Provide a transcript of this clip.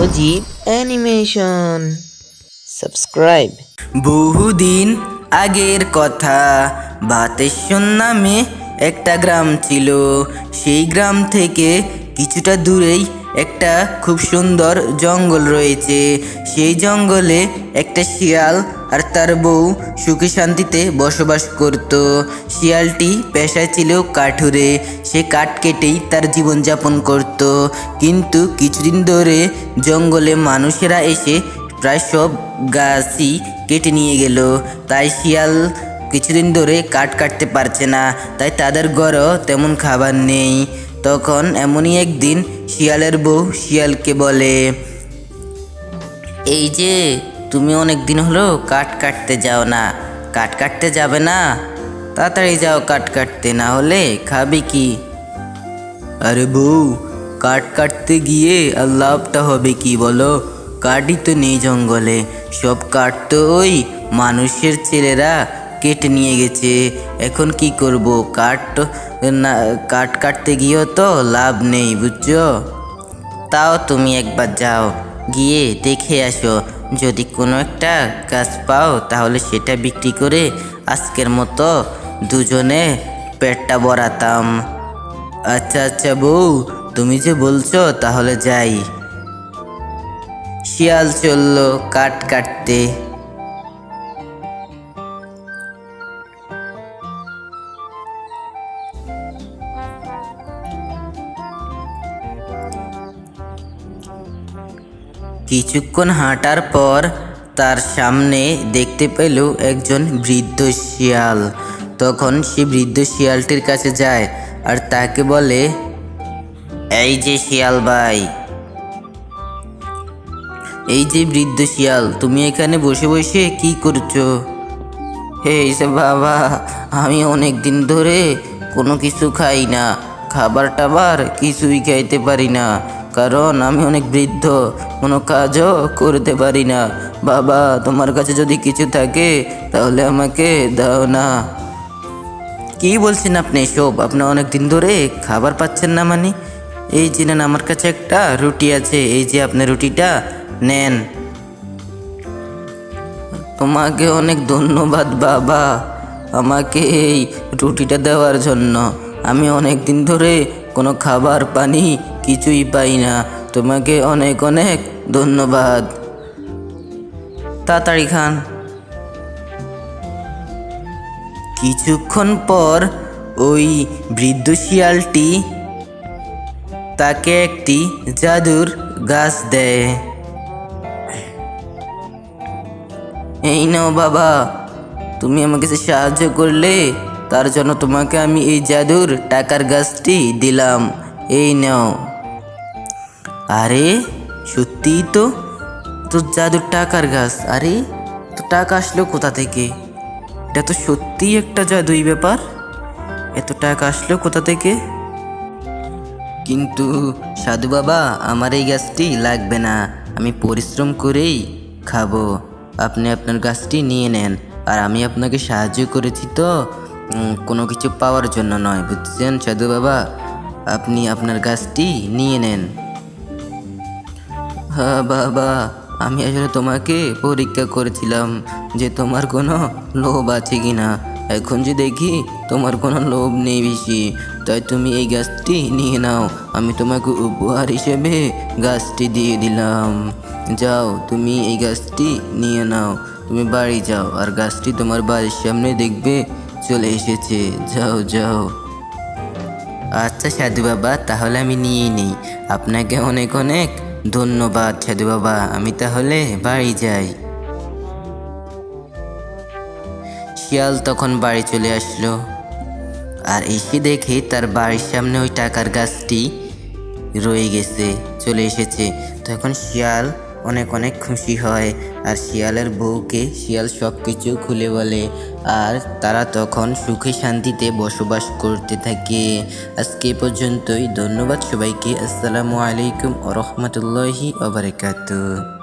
সজীব animation subscribe বহুদিন আগের কথা। বাতেশ্বর নামে একটা গ্রাম ছিল। সেই গ্রাম থেকে কিছুটা দূরেই একটা খুব সুন্দর জঙ্গল রয়েছে। সেই জঙ্গলে একটা শিয়াল আর তার বউ সুখে শান্তিতে বসবাস করত। শিয়ালটি পেশায় ছিল কাঠুরে। সে কাঠ কেটেই তার জীবনযাপন করত। কিন্তু কিছুদিন ধরে জঙ্গলে মানুষেরা এসে প্রায় সব গাছই কেটে নিয়ে গেল। তাই শিয়াল কিছুদিন ধরে কাঠ কাটতে পারছে না। তাই তাদের ঘরও তেমন খাবার নেই। তখন এমনই একদিন শিয়ালের বউ শিয়ালকে বলে, এই যে তুমি অনেক দিন হলো কাঠ কাটতে যাও না। কাঠ কাটতে যাবে না। তাড়াতাড়ি যাও কাঠ কাটতে, না হলে খাবে কি? আরে বউ, কাঠ কাটতে গিয়ে আর লাভটা হবে কি বলো? কাঠই তো নেই জঙ্গলে। সব কাঠ তো ওই মানুষের ছেলেরা কেটে নিয়ে গেছে। এখন কি করব? কাঠ না, কাঠ কাটতে গিয়েও তো লাভ নেই, বুঝছ? তাও তুমি একবার যাও, গিয়ে দেখে আসো। যদি কোনো একটা গাছ পাও, তাহলে সেটা বিক্রি করে আজকের মতো দুজনে পেটটা বরাতাম আচ্ছা আচ্ছা বউ, তুমি যে বলছো, তাহলে যাই। শিয়াল চলল কাট কাটতে। কিছুক্ষণ হাঁটার পর তার সামনে দেখতে পেল একজন বৃদ্ধ শিয়াল। তখন সে বৃদ্ধ শিয়ালটির কাছে যায় আর তাকে বলে, এই যে শিয়াল ভাই, এই যে বৃদ্ধ শিয়াল, তুমি এখানে বসে বসে কি করছ? হে বাবা, আমি অনেক দিন ধরে কোনো কিছু খাই না। খাবার টাবার কিছুই খাইতে পারি না। কারণ আমি অনেক বৃদ্ধ, কোনো কাজও করতে পারি না। বাবা, তোমার কাছে যদি কিছু থাকে, তাহলে আমাকে দাও না। কি বলছেন আপনি সব আপনি অনেক দিন ধরে খাবার পাচ্ছেন না মানে? এই যে নেন, আমার কাছে একটা রুটি আছে। এই যে আপনি রুটিটা নেন। তোমাকে অনেক ধন্যবাদ বাবা, আমাকে এই রুটিটা দেওয়ার জন্য। আমি অনেক দিন ধরে কোনো খাবার, পানি কিছুই পাই না। তোমাকে অনেক অনেক ধন্যবাদ। তাড়াতাড়ি খান। কিছুক্ষণ পর ওই বৃদ্ধ শিয়ালটি তাকে একটি জাদুর গাছ দেয়। এই নাও বাবা, তুমি আমাকে সাহায্য করলে তার জন্য তোমাকে আমি এই জাদুর টাকার গাছটি দিলাম। এই নাও। আরে, সত্যিই তো? তো জাদুর টাকার গাছ। আরে, তো টাকা আসলো কোথা থেকে? এটা তো সত্যিই একটা জাদুই ব্যাপার। এত টাকা আসলো কোথা থেকে? কিন্তু সাধু বাবা, আমার এই গাছটি লাগবে না। আমি পরিশ্রম করেই খাব। আপনি আপনার গাছটি নিয়ে নেন। আর আমি আপনাকে সাহায্য করেছি তো। কোনো কিছু পাওয়ার জন্য নয়, বুঝছেন? সাধু বাবা, আপনি আপনার গাছটি নিয়ে নেন। হ্যাঁ বাবা, আমি আসলে তোমাকে পরীক্ষা করেছিলাম যে তোমার কোনো লোভ আছে কি না এখন যে দেখি তোমার কোনো লোভ নেই বেশি, তাই তুমি এই গাছটি নিয়ে নাও। আমি তোমাকে উপহার হিসেবে গাছটি দিয়ে দিলাম। যাও, তুমি এই গাছটি নিয়ে নাও। তুমি বাড়ি যাও, আর গাছটি তোমার বাড়ির সামনে দেখবে চলে এসেছে। যাও যাও। আচ্ছা সাধু বাবা, তাহলে আমি নিয়ে নিই। আপনাকে অনেক অনেক ধন্যবাদ, সাধু বাবা। আমি তাহলে বাড়ি যাই। শিয়াল তখন বাড়ি চলে আসলো। আর এসে দেখে তার বাড়ির সামনে ওই টাকার গাছটি রয়ে গেছে, চলে এসেছে। তখন শিয়াল অনেক অনেক খুশি হয়। আর শিয়ালের বউকে শিয়াল সব কিছু খুলে বলে। আর তারা তখন সুখে শান্তিতে বসবাস করতে থাকে। আজকে পর্যন্তই। ধন্যবাদ সবাইকে। আসসালামু আলাইকুম রহমতুল্লাহি ওবরাকাতুহ